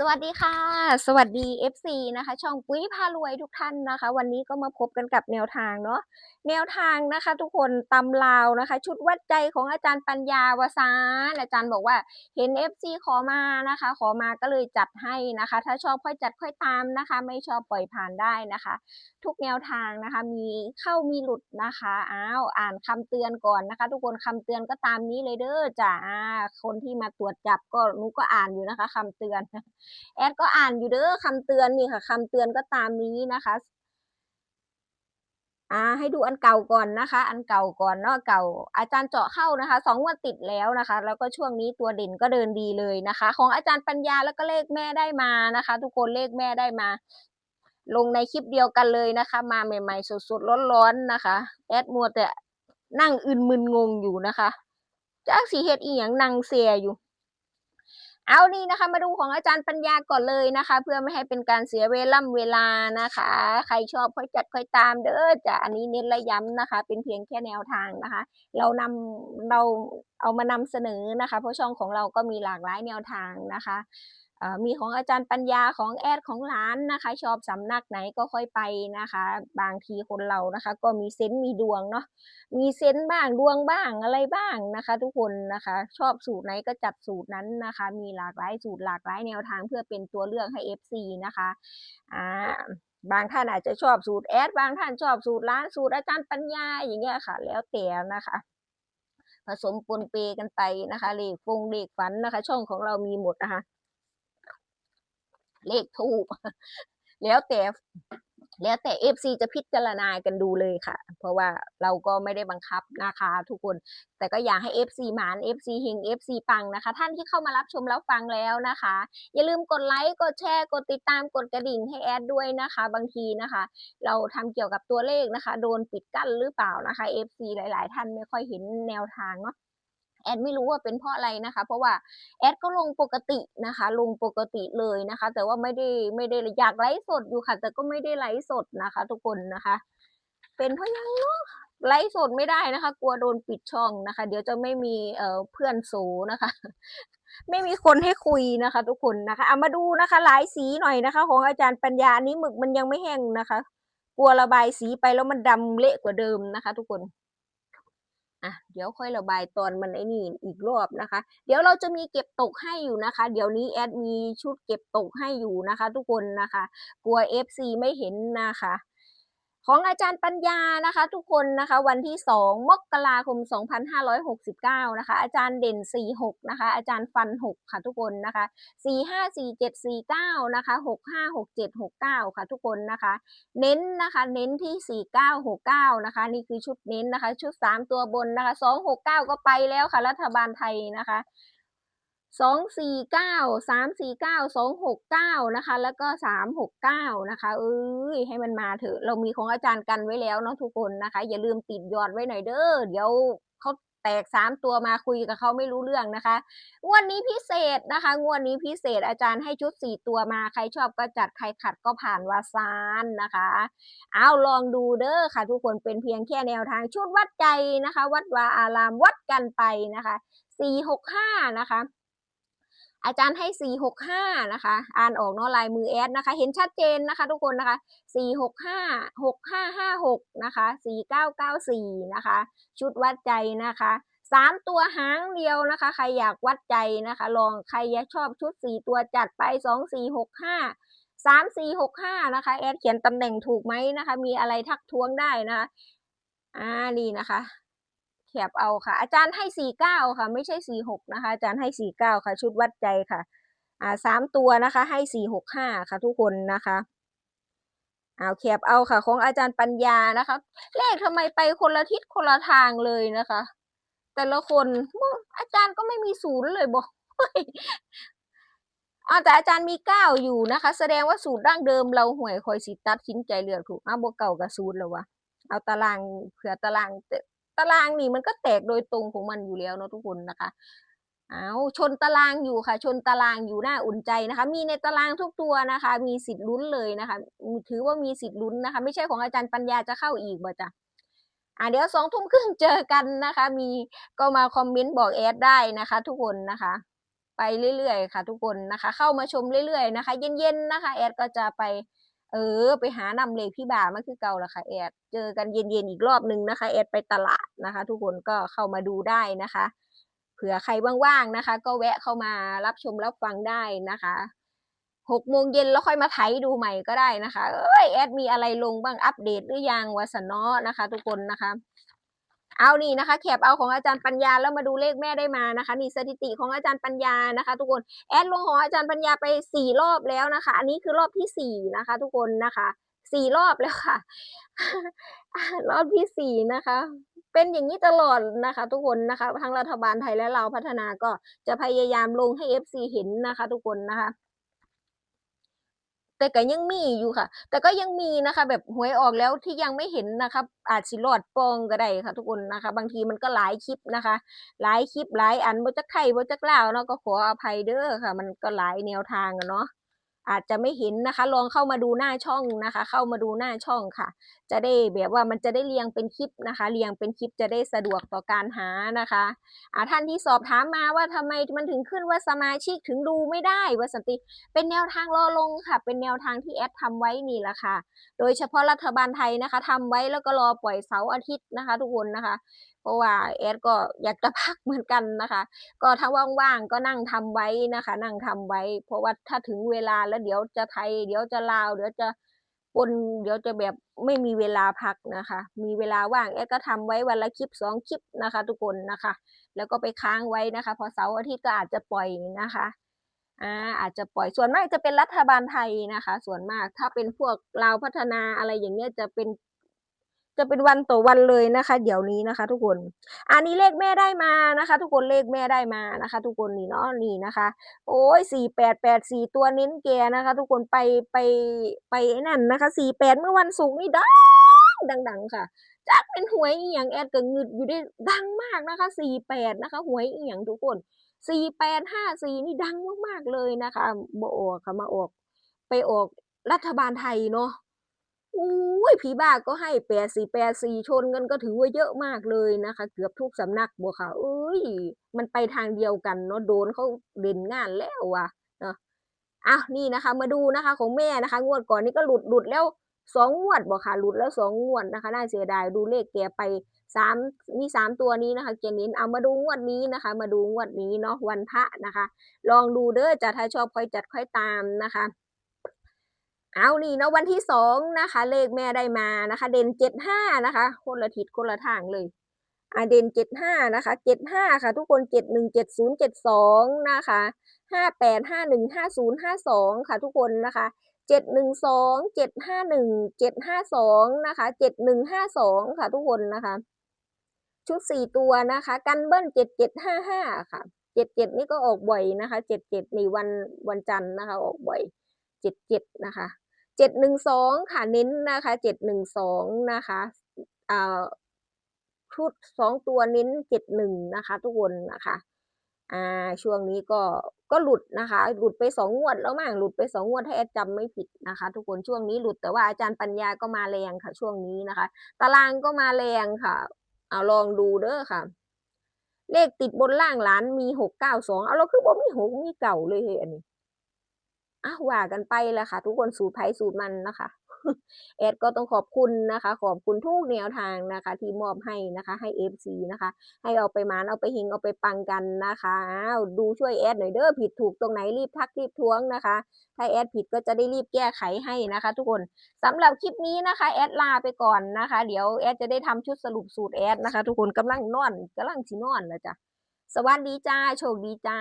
สวัสดีค่ะ สวัสดี FC นะคะ ช่องปุ้ยพารวยทุกท่านนะคะ วันนี้ก็มาพบกันกับแนวทางเนาะแนวทางนะคะ ทุกคนตำลาวนะคะ ชุดวัดใจของอาจารย์ปัญญาวสานอาจารย์บอกว่าเห็น FC ขอมานะคะ ขอมาก็เลยจัดให้นะคะ ถ้าชอบค่อยจัดค่อยตามนะคะ ไม่ชอบปล่อยผ่านได้นะคะ ทุกแนวทางนะคะมีเข้ามีหลุดนะคะอ้าวอ่านคำเตือนก่อนนะคะ ทุกคนคำเตือนก็ตามนี้เลยเด้อจ้าคนที่มาตรวจจับก็นูก็อ่านอยู่นะคะคำเตือนแอดก็อ่านอยู่เด้อคำเตือนนี่ค่ะคำเตือนก็ตามนี้นะคะอ่าให้ดูอันเก่าก่อนนะคะ อันเก่าก่อนเนาะเก่า อาจารย์เจาะเข้านะคะสองวันติดแล้วนะคะ แล้วก็ช่วงนี้ตัวเด่นก็เดินดีเลยนะคะ ของอาจารย์ปัญญาแล้วก็เลขแม่ได้มานะคะ ทุกคนเลขแม่ได้มา ลงในคลิปเดียวกันเลยนะคะ มาใหม่ๆสดๆร้อนๆนะคะ แอดมัวแต่นั่งอึนมึนงงอยู่นะคะจากสีเฮ็ดอีหยังนั่งเสียอยู่ เอานี่นะคะมาดูของอาจารย์ปัญญาก่อนเลยนะคะ เพื่อไม่ให้เป็นการเสียเวล่ำเวลานะคะ ใครชอบค่อยจัดค่อยตามเด้อจ้ะอันนี้เน้นและย้ำนะคะ เป็นเพียงแค่แนวทางนะคะ เรานำเราเอามานำเสนอนะคะ เพราะช่องของเราก็มีหลากหลายแนวทางนะคะ มีของอาจารย์ปัญญาของแอดของร้านนะคะ ชอบสำนักไหนก็ค่อยไปนะคะ บางทีคนเรานะคะ ก็มีเซนต์มีดวงเนาะมีเซนต์บ้างดวงบ้างอะไรบ้างนะคะ ทุกคนนะคะ ชอบสูตรไหนก็จัดสูตรนั้นนะคะ มีหลากหลายสูตรหลากหลายแนวทางเพื่อเป็นตัวเลือกให้ FC นะคะอ่าบางท่านอาจจะชอบสูตรแอดบางท่านชอบสูตรร้านสูตรอาจารย์ปัญญาอย่างเงี้ยค่ะ แล้วแต่นะคะผสมปนเปกันไปนะคะเลขฟงเลขฝันนะคะ ช่องของเรามีหมดนะคะ เลขทูปแล้วแต่แล้วแต่ FC จะพิจารณากันดูเลยค่ะ เพราะว่าเราก็ไม่ได้บังคับนะคะทุกคน แต่ก็อยากให้ FC หมาน FC เฮง FC ปังนะคะ ท่านที่เข้ามารับชมแล้วฟังแล้วนะคะ อย่าลืมกดไลค์ กดแชร์ กดติดตาม กดกระดิ่งให้แอดด้วยนะคะ บางทีนะคะ เราทำเกี่ยวกับตัวเลขนะคะ โดนปิดกั้นหรือเปล่านะคะ FC หลาย ๆ ท่านไม่ค่อยเห็นแนวทางเนาะ แอดไม่รู้ว่าเป็นเพราะอะไรนะคะ เพราะว่าแอดก็ลงปกตินะคะ ลงปกติเลยนะคะ แต่ว่าไม่ได้ไม่ได้อยากไลฟ์สดอยู่ค่ะ แต่ก็ไม่ได้ไลฟ์สดนะคะ ทุกคนนะคะ เป็นเพราะยังเนาะไลฟ์สดไม่ได้นะคะ กลัวโดนปิดช่องนะคะ เดี๋ยวจะไม่มีเอ่อเพื่อนสูนะคะ ไม่มีคนให้คุยนะคะ ทุกคนนะคะเอามาดูนะคะหลายสีหน่อยนะคะ ของอาจารย์ปัญญาอันนี้หมึกมันยังไม่แห้งนะคะ กลัวระบายสีไปแล้วมันดำเละกว่าเดิมนะคะ ทุกคน อะเดี๋ยวค่อยระบายตอนมันไอ้นี่อีกรอบนะคะ เดี๋ยวเราจะมีเก็บตกให้อยู่นะคะ เดี๋ยวนี้แอดมีชุดเก็บตกให้อยู่นะคะ ทุกคนนะคะ กลัว FC ไม่เห็นนะคะ ของอาจารย์ปัญญานะคะ ทุกคนนะคะวันที่ 2 มกราคม 2569 นะคะ อาจารย์เด่น 46 นะคะ อาจารย์ฟัน 6 ค่ะทุกคนนะคะ 454749 นะคะ 656769 ค่ะทุกคนนะคะ เน้นนะคะเน้นที่ 4969 นะคะ นี่คือชุดเน้นนะคะ ชุด 3 ตัวบนนะคะ 269 ก็ไปแล้วค่ะ รัฐบาลไทยนะคะ 249 349 269นะคะ แล้วก็369นะคะเอ้ยให้มันมาเถอะ เรามีของอาจารย์กันไว้แล้วเนาะทุกคนนะคะ อย่าลืมติดยอดไว้หน่อยเด้อเดี๋ยวเขาแตก3ตัวมาคุยกับเขาไม่รู้เรื่องนะคะงวดนี้พิเศษนะคะงวดนี้พิเศษอาจารย์ให้ชุด4ตัวมา ใครชอบก็จัดใครขัดก็ผ่านวาซานนะคะเอาลองดูเด้อค่ะ ทุกคนเป็นเพียงแค่แนวทางชุดวัดใจนะคะ วัดวาอารามวัดกันไปนะคะ465นะคะ อาจารย์ให้ 465 นะคะ อ่านออกเนาะลายมือแอดนะคะ เห็นชัดเจนนะคะ ทุกคนนะคะ 465 6556 นะคะ 4994 นะคะ ชุดวัดใจนะคะสามตัวหางเดียวนะคะ ใครอยากวัดใจนะคะ ลองใครอยากชอบชุดสี่ตัวจัดไปสองสี่หกห้าสามสี่หกห้านะคะ แอดเขียนตำแหน่งถูกไหมนะคะ มีอะไรทักท้วงได้นะคะ อ่า นี่นะคะ คบเอาค่ะ อาจารย์ให้สี่เก้าค่ะ ไม่ใช่สี่หกนะคะ อาจารย์ให้สี่เก้าค่ะ ชุดวัดใจค่ะ อ่าสามตัวนะคะ ให้สี่หกห้าค่ะ ทุกคนนะคะเอาแคบเอาค่ะ ของอาจารย์ปัญญานะคะ เลขทำไมไปคนละทิศคนละทางเลยนะคะ แต่ละคนอาจารย์ก็ไม่มีศูนย์เลยบอกอาแต่อาจารย์มีเก้าอยู่นะคะ แสดงว่าสูตรดั้งเดิมเราห่วยคอยสิตัดสินใจเลือกถูกอ้าวบวเก่ากับศูนย์แล้ววะเอาตารางเผื่อตาราง ตารางนี่มันก็แตกโดยตรงของมันอยู่แล้วเนาะทุกคนนะคะเอาชนตารางอยู่ค่ะ ชนตารางอยู่น่าอุ่นใจนะคะ มีในตารางทุกตัวนะคะ มีสิทธิ์ลุ้นเลยนะคะ ถือว่ามีสิทธิ์ลุ้นนะคะ ไม่ใช่ของอาจารย์ปัญญาจะเข้าอีกบ่จ้ะอ่าเดี๋ยวสองทุ่มครึ่งเจอกันนะคะ มีก็มาคอมเมนต์บอกแอดได้นะคะ ทุกคนนะคะ ไปเรื่อยๆค่ะ ทุกคนนะคะ เข้ามาชมเรื่อยๆนะคะ เย็นๆนะคะ แอดก็จะไป เออ ไปหานำเลขพี่บ่ามาคือเก่าละค่ะแอด เจอกันเย็นๆอีกรอบหนึ่งนะคะแอดไปตลาดนะคะ ทุกคนก็เข้ามาดูได้นะคะ เผื่อใครว่างๆนะคะ ก็แวะเข้ามารับชมรับฟังได้นะคะหกโมงเย็นแล้วค่อยมาไถดูใหม่ก็ได้นะคะ เอ้ยแอดมีอะไรลงบ้างอัปเดตหรือยังวาสนอนะคะ ทุกคนนะคะ เอานี่นะคะแคปเอาของอาจารย์ปัญญาแล้วมาดูเลขแม่ได้มานะคะนี่สถิติของอาจารย์ปัญญานะคะ ทุกคนแอดลงของอาจารย์ปัญญาไปสี่รอบแล้วนะคะ อันนี้คือรอบที่สี่นะคะ ทุกคนนะคะสี่รอบแล้วค่ะ รอบที่สี่นะคะ เป็นอย่างนี้ตลอดนะคะ ทุกคนนะคะทั้งรัฐบาลไทยและเราพัฒนาก็จะพยายามลงให้ FC เห็นนะคะ ทุกคนนะคะ แต่ก็ยังมีอยู่ค่ะ แต่ก็ยังมีนะคะ แบบหวยออกแล้วที่ยังไม่เห็นนะคะอาจสิรอดปองก็ได้ค่ะ ทุกคนนะคะ บางทีมันก็หลายคลิปนะคะ หลายคลิปหลายอันบ่จักไทยบ่จักลาวเนาะก็ขออภัยเด้อค่ะ มันก็หลายแนวทางอะเนาะ อาจจะไม่เห็นนะคะ ลองเข้ามาดูหน้าช่องนะคะ เข้ามาดูหน้าช่องค่ะ จะได้แบบว่ามันจะได้เรียงเป็นคลิปนะคะ เรียงเป็นคลิปจะได้สะดวกต่อการหานะคะอ่าท่านที่สอบถามมาว่าทำไมมันถึงขึ้นว่าสมาชิกถึงดูไม่ได้ว่าสันติเป็นแนวทางรอลงค่ะ เป็นแนวทางที่แอดทำไว้นี่แหละค่ะ โดยเฉพาะรัฐบาลไทยนะคะทำไว้แล้วก็รอปล่อยเสาร์อาทิตย์นะคะ ทุกคนนะคะ เพราะว่าแอดก็อยากจะพักเหมือนกันนะคะ ก็ถ้าว่างๆก็นั่งทำไว้นะคะ นั่งทำไว้ เพราะว่าถ้าถึงเวลาแล้วเดี๋ยวจะไทย เดี๋ยวจะลาว เดี๋ยวจะปนเดี๋ยวจะแบบไม่มีเวลาพักนะคะ มีเวลาว่างแอดก็ทำไว้วันละคลิปสองคลิปนะคะ ทุกคนนะคะ แล้วก็ไปค้างไว้นะคะ พอเสาร์อาทิตย์ก็อาจจะปล่อยนะคะอ่าอาจจะปล่อยส่วนมากจะเป็นรัฐบาลไทยนะคะ ส่วนมากถ้าเป็นพวกลาวพัฒนาอะไรอย่างเงี้ยจะเป็น จะเป็นวันต่อวันเลยนะคะ เดี๋ยวนี้นะคะ ทุกคน อันนี้เลขแม่ได้มานะคะ ทุกคนเลขแม่ได้มานะคะ ทุกคนนี่เนาะนี่นะคะ โอ้ยสี่แปดแปดสี่ตัวเน้นแกนะคะ ทุกคนไปไปไปไอ้นั่นนะคะสี่แปดเมื่อวันศุกร์นี่ดังดัง ๆ ค่ะจักเป็นหวยอีหยังแอดก็งึดอยู่ได้ดังมากนะคะสี่แปดนะคะหวยอีหยังทุกคนสี่แปดห้าสี่นี่ดังมากๆเลยนะคะบออกค่ะมาออก ไปออกรัฐบาลไทยเนาะ อุ้ยผีบ้าก็ให้แปดสี่แปดสี่ชนกันก็ถือว่าเยอะมากเลยนะคะ เกือบทุกสำนักบัวค่ะเอ้ย มันไปทางเดียวกันเนาะโดนเขาเด่นงานแล้วว่ะเนาะอะนี่นะคะ มาดูนะคะ ของแม่นะคะ งวดก่อนนี้ก็หลุดหลุดแล้วสองงวดบอกค่ะหลุดแล้วสองงวดนะคะน่าเสียดายดูเลขแกไปสามมีสามตัวนี้นะคะเกนินเอามาดูงวดนี้นะคะ มาดูงวดนี้เนาะวันพระนะคะ ลองดูเด้อจะถ้าชอบค่อยจัดค่อยตามนะคะ เอานี่เนาะวันที่สองนะคะ เลขแม่ได้มานะคะ เด่นเจ็ดห้านะคะคนละทิศคนละทางเลยอาเด่นเจ็ดห้านะคะเจ็ดห้าค่ะ ทุกคนเจ็ดหนึ่งเจ็ดศูนย์เจ็ดสองนะคะห้าแปดห้าหนึ่งห้าศูนย์ห้าสองค่ะ ทุกคนนะคะเจ็ดหนึ่งสองเจ็ดห้าหนึ่งเจ็ดห้าสองนะคะเจ็ดหนึ่งห้าสองค่ะ ทุกคนนะคะ ชุดสี่ตัวนะคะ กันเบิ้ลเจ็ดเจ็ดห้าห้าค่ะเจ็ดเจ็ดนี่ก็ออกบ่อยนะคะเจ็ดเจ็ดนี่วันวันจันทร์นะคะ ออกบ่อยเจ็ดเจ็ดนะคะ เจ็ดหนึ่งสองค่ะเน้นนะคะเจ็ดหนึ่งสองนะคะอ่าชุดสองตัวเน้นเจ็ดหนึ่งนะคะ ทุกคนนะคะอ่าช่วงนี้ก็ก็หลุดนะคะ หลุดไปสองงวดแล้วมั้งหลุดไปสองงวดถ้าแอดจำไม่ผิดนะคะ ทุกคนช่วงนี้หลุดแต่ว่าอาจารย์ปัญญาก็มาแรงค่ะ ช่วงนี้นะคะ ตารางก็มาแรงค่ะ เอาลองดูเด้อค่ะ เลขติดบนล่างหลานมีหกเก้าสองเอาเราคือบ่มีหกมีเก่าเลยเฮ้ยอันนี้ อะว่ากันไปละค่ะ ทุกคนสูตรไผสูตรมันนะคะแอดก็ต้องขอบคุณนะคะ ขอบคุณทุกแนวทางนะคะ ที่มอบให้นะคะ ให้ FC นะคะ ให้เอาไปมานเอาไปเฮงเอาไปปังกันนะคะอ้าวดูช่วยแอดหน่อยเด้อผิดถูกตรงไหนรีบทักรีบท้วงนะคะ ถ้าแอดผิดก็จะได้รีบแก้ไขให้นะคะ ทุกคนสำหรับคลิปนี้นะคะแอดลาไปก่อนนะคะ เดี๋ยวแอดจะได้ทำชุดสรุปสูตรแอดนะคะ ทุกคนกำลังนอนกำลังสินอนแล้วจ้ะสวัสดีจ้าโชคดีจ้า